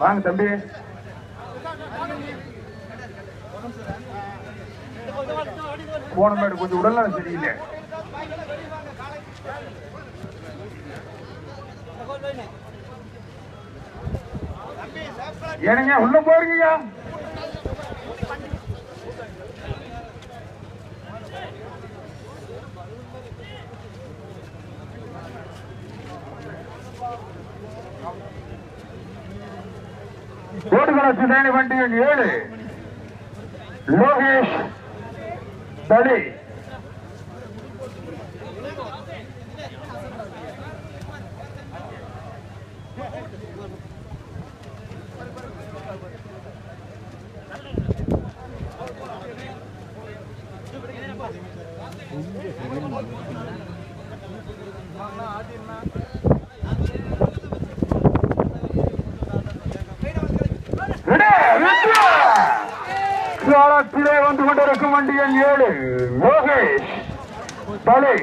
வாங்க தம்பி. போன மேடு கொஞ்சம் உடல்நலம் சரியில்லை. ஏனுங்க உள்ள போறீங்க கோடுகள சிதானி வண்டி எண் ஏழு லோகேஷ் தலி you. வந்து கொண்டிருக்கும் வண்டி எண் ஏழு லோகேஷ் தலை